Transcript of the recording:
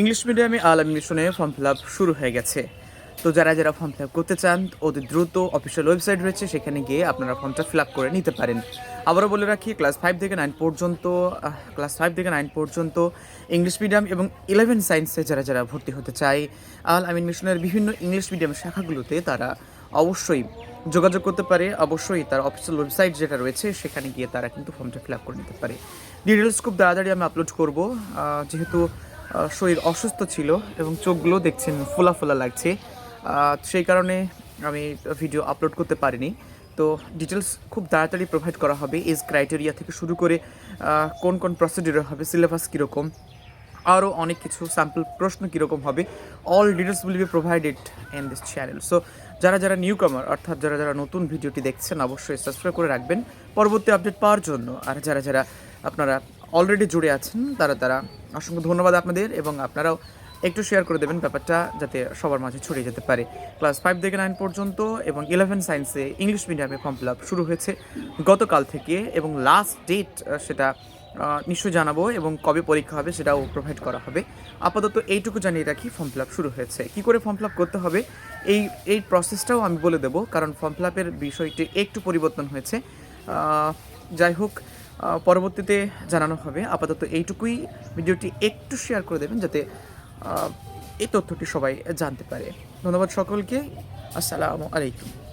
English মিডিয়ামে আলাম মিশনে ফর্ম ফিল আপ শুরু হয়ে গেছে। তো যারা যারা ফর্ম ফিল আপ করতে চান, অতি দ্রুত অফিসিয়াল ওয়েবসাইট রয়েছে, সেখানে গিয়ে আপনারা ফর্মটা ফিল আপ করে নিতে পারেন। আবারও বলে রাখি ক্লাস ফাইভ থেকে নাইন পর্যন্ত ক্লাস ফাইভ থেকে নাইন পর্যন্ত ইংলিশ মিডিয়াম এবং ইলেভেন সায়েন্সে যারা যারা ভর্তি হতে চায়, আল আমিন মিশনের বিভিন্ন ইংলিশ মিডিয়াম শাখাগুলোতে তারা অবশ্যই যোগাযোগ করতে পারে। অবশ্যই তার অফিসিয়াল ওয়েবসাইট যেটা রয়েছে, সেখানে গিয়ে তারা কিন্তু ফর্মটা ফিল আপ করে নিতে পারে। ডিটেলস খুব তাড়াতাড়ি আমি আপলোড করব। যেহেতু শরীর অসুস্থ ছিল এবং চোখগুলো দেখছেন, ফোলা ফোলা লাগছে। সেই কারণে আমি ভিডিও আপলোড করতে পারিনি। তো ডিটেলস খুব তাড়াতাড়ি প্রোভাইড করা হবে। এজ ক্রাইটেরিয়া থেকে শুরু করে কোন কোন প্রসিডিউর হবে সিলেবাস কীরকম, আরও অনেক কিছু স্যাম্পল প্রশ্ন কীরকম হবে all details will be provided in this channel so যারা যারা নিউ কামার অর্থাৎ যারা যারা নতুন ভিডিওটি দেখছেন, অবশ্যই সাবস্ক্রাইব করে রাখবেন। পরবর্তী আপডেট পাওয়ার জন্য, আর যারা যারা আপনারা অলরেডি জুড়ে আছেন তারা তারা। অসংখ্য ধন্যবাদ আপনাদের এবং আপনারাও একটু শেয়ার করে দেবেন ব্যাপারটা যাতে সবার মাঝে ছড়িয়ে যেতে পারে। ক্লাস ফাইভ থেকে নাইন পর্যন্ত এবং ইলেভেন সায়েন্সে ইংলিশ মিডিয়ামে ফর্ম ফিল আপ শুরু হয়েছে গতকাল থেকে এবং লাস্ট ডেট সেটা আহ, নিশ্চয়ই জানাব এবং কবে পরীক্ষা হবে সেটাও প্রোভাইড করা হবে। আপাতত এইটুকু জানিয়ে রাখি ফর্ম ফিল আপ শুরু হয়েছে। কী করে ফর্ম ফিল আপ করতে হবে? এই এই প্রসেসটাও আমি বলে দেবো কারণ ফর্ম ফিল আপের বিষয়টি একটু পরিবর্তন হয়েছে। যাই হোক পরবর্তীতে জানানো হবে। আপাতত এইটুকুই। ভিডিওটি একটু শেয়ার করে দেবেন যাতে এই তথ্যটি সবাই জানতে পারে। ধন্যবাদ সকলকে। আসসালামু আলাইকুম।